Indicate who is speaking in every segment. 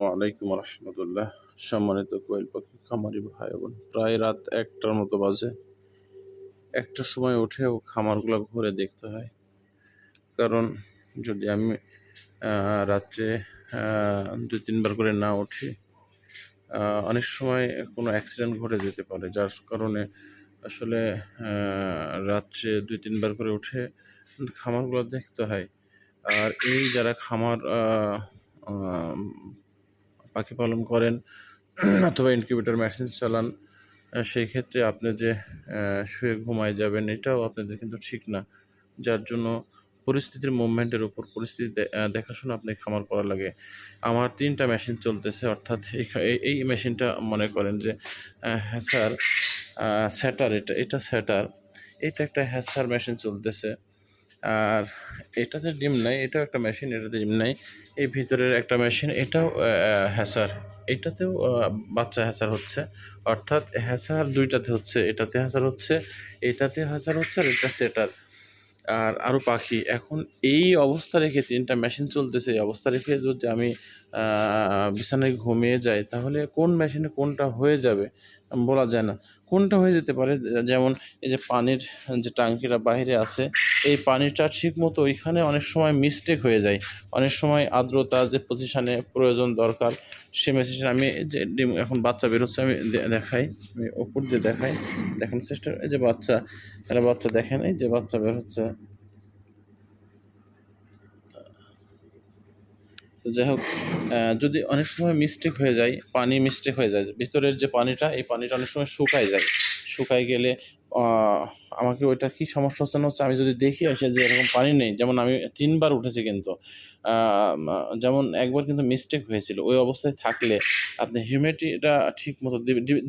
Speaker 1: ওয়ালাইকুম রহমতুল্লাহ। সম্মানিত কোয়েল পাখি খামারি ভাই বোন, প্রায় রাত একটার মতো বাজে। একটার সময় উঠেও খামারগুলো ঘুরে দেখতে হয়। কারণ যদি আমি রাত্রে দুই তিনবার করে না উঠি অনেক সময় কোনো অ্যাক্সিডেন্ট ঘটে যেতে পারে। যার কারণে আসলে রাত্রে দুই তিনবার করে উঠে খামারগুলো দেখতে হয়। আর এই যারা খামার পাখি পালন করেন, অথবা ইনকিউবেটর মেশিন চালান সেই ক্ষেত্রে আপনি যে শুয়ে ঘুমায় যাবেন, এটাও আপনাদের কিন্তু ঠিক না। যার জন্য পরিস্থিতির মুভমেন্টের উপর পরিস্থিতি দেখাশোনা আপনি খামার করা লাগে। আমার তিনটা মেশিন চলতেছে, অর্থাৎ এই- মেশিনটা মনে করেন যে হ্যাসার স্যাটার এটা এটা স্যাটার এটা একটা হ্যাসার মেশিন চলতেছে। আর এটাতে ডিম নাই, এটাও একটা মেশিন এটাতে ডিম নাই। এই ভিতরের একটা মেশিন এটাও হ্যাসার। এটাতেও বাচ্চা হ্যাসার হচ্ছে। অর্থাৎ হ্যাসার দুইটাতে হচ্ছে। এটাতে হ্যাসার হচ্ছে, এটাতে হ্যাসার হচ্ছে, আর এটা সেটার। আর আরও পাখি। এখন এই অবস্থা রেখে তিনটা মেশিন চলতেছে। এই অবস্থা রেখে যদি আমি বিছানায় ঘুমিয়ে যায়, তাহলে কোন মেশিনে কোনটা হয়ে যাবে বলা যায় না। কোনটা হয়ে যেতে পারে? যেমন এই যে পানির যে টাঙ্কিটা বাইরে আছে, এই পানিটা ঠিক মতো ওইখানে অনেক সময় মিস্টেক হয়ে যায়। অনেক সময় আর্দ্রতা যে পজিশানে প্রয়োজন দরকার, সে মেশিনে আমি যে ডিম, এখন বাচ্চা বেরোচ্ছে, আমি দেখাই, আমি ওপর দিয়ে দেখাই, দেখানোর চেষ্টা এই যে বাচ্চা একটা বাচ্চা দেখেন, এই যে বাচ্চা বের তো যাই হোক যদি অনেক সময় মিস্টেক হয়ে যায়, পানি মিস্টেক হয়ে যায়, ভিতরের যে পানিটা, এই পানিটা অনেক সময় শুকায় যায়। শুকায় গেলে আমাকে ওইটা কি সমস্যা হচ্ছে না হচ্ছে আমি যদি দেখি আসে যে এরকম পানি নেই যেমন আমি তিনবার উঠেছি কিন্তু যেমন একবার কিন্তু মিস্টেক হয়েছিল ওই অবস্থায় থাকলে আপনি হিউমিডিটিটা ঠিক মতো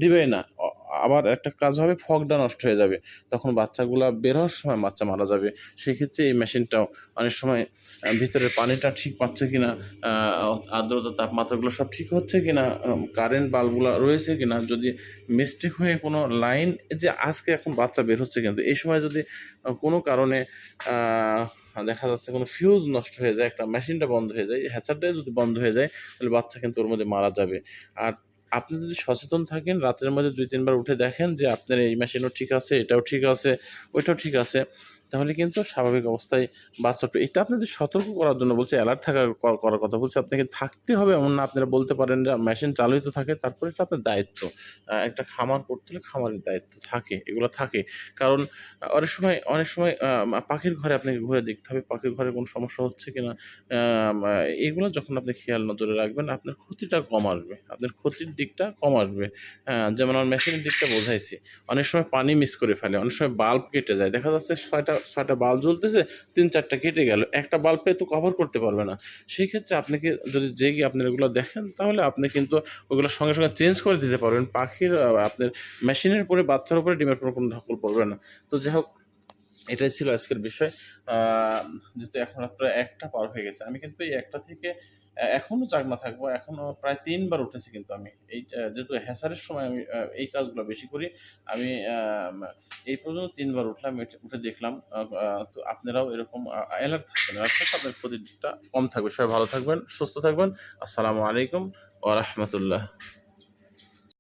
Speaker 1: দিবে না আবার একটা কাজ হবে ফগটা নষ্ট হয়ে যাবে তখন বাচ্চাগুলা বের হওয়ার সময় বাচ্চা মারা যাবে সেক্ষেত্রে এই মেশিনটাও অনেক সময় আহ, ভিতরের পানিটা ঠিক পাচ্ছে কিনা আর্দ্রতা তাপমাত্রাগুলো সব ঠিক হচ্ছে কিনা কারেন্ট বাল্বগুলো রয়েছে কিনা যদি মিস্টেক হয়ে কোনো লাইন যে আজকে এখন বাচ্চা বের হচ্ছে কিন্তু। এই সময় যদি কোনো কারণে দেখা যাচ্ছে কোনো ফিউজ নষ্ট হয়ে যায়, একটা মেশিনটা বন্ধ হয়ে যায়, হ্যাচারটাই যদি বন্ধ হয়ে যায়, তাহলে বাচ্চা কিন্তু ওর মধ্যে মারা যাবে। আর আপনি যদি সচেতন থাকেন, রাতের মধ্যে দুই, তিনবার উঠে দেখেন যে আপনার এই মেশিনও ঠিক আছে, এটাও ঠিক আছে, ওইটাও ঠিক আছে তাহলে কিন্তু স্বাভাবিক অবস্থায় বাচ্চাটা এটা আপনাদের সতর্ক করার জন্য বলছে অ্যালার্ট থাকার করার কথা বলছে আপনাকে থাকতে হবে এমন না আপনারা বলতে পারেন যে মেশিন চালুই তো থাকে তারপরে এটা আপনার দায়িত্ব। একটা খামার করতে হলে খামারের দায়িত্ব থাকে এগুলো থাকে। কারণ অনেক সময় অনেক সময় পাখির ঘরে আপনাকে ঘুরে দেখতে হবে পাখির ঘরে কোনো সমস্যা হচ্ছে কিনা। আহ, এগুলো যখন আপনি খেয়াল নজরে রাখবেন আপনার ক্ষতিটা কম আসবে আপনার ক্ষতির দিকটা কম আসবে। যেমন আমার মেশিনের দিকটা বোঝাইছি অনেক সময় পানি মিস করে ফেলে অনেক সময় বাল্ব কেটে যায় দেখা যাচ্ছে ছয়টা ছয়টা বাল্ব জ্বলতেছে, তিন চারটা কেটে গেল। একটা বাল্বে তো কভার করতে পারবে না। সেই ক্ষেত্রে আপনাকে যদি জেগে আপনি এগুলো দেখেন, তাহলে আপনি কিন্তু ওগুলো সঙ্গে সঙ্গে চেঞ্জ করে দিতে পারবেন। পাখির আপনার মেশিনের উপরে, বাচ্চার উপরে ডিমের উপরে কোনো ধকল পড়বে না। তো যাই হোক, এটাই ছিল আজকের বিষয়। যেহেতু এখন আপনার একটা পার হয়ে গেছে, আমি কিন্তু এই একটা থেকে আহ, এখনও জাগনা থাকব এখনও প্রায় তিনবার উঠেছি কিন্তু আমি। এই যেহেতু হ্যাসারের সময় আমি এই কাজগুলো বেশি করি আমি এই পর্যন্ত তিনবার উঠলাম উঠে দেখলাম তো আপনারাও এরকম অ্যালার্ট থাকবেন আপনার প্রতিটা কম থাকবে। সবাই ভালো থাকবেন সুস্থ থাকবেন। আসসালামু আলাইকুম ও রাহমাতুল্লাহ।